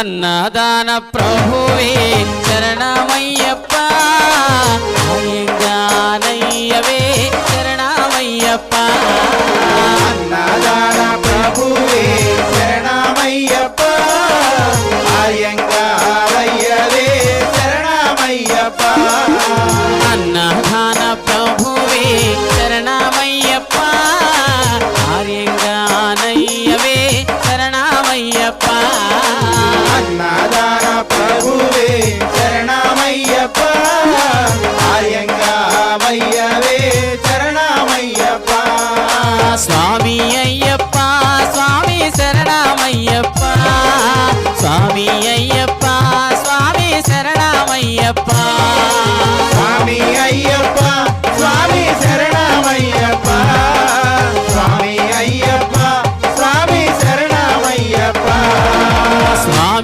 அன்னதான பிரபுவே சரணமையப்பா. ஐயங்கானையவே சரணமையப்பா. அன்னதான பிரபுவே சரணமையப்பா. ஐயங்காரையரே சரணமையப்பா. அன்னதான பிரபுவே சரணமையப்பா. ஆரியங்கானையவே சரணமையப்பா. ஐயவே சரணமையப்பா சுவாமி ஐயப்பா சுவாமி சரணமையப்பா சுவாமி ஐயப்பா சுவாமி சரணமையப்பா சுவாமி ஐயப்பா சுவாமி சரண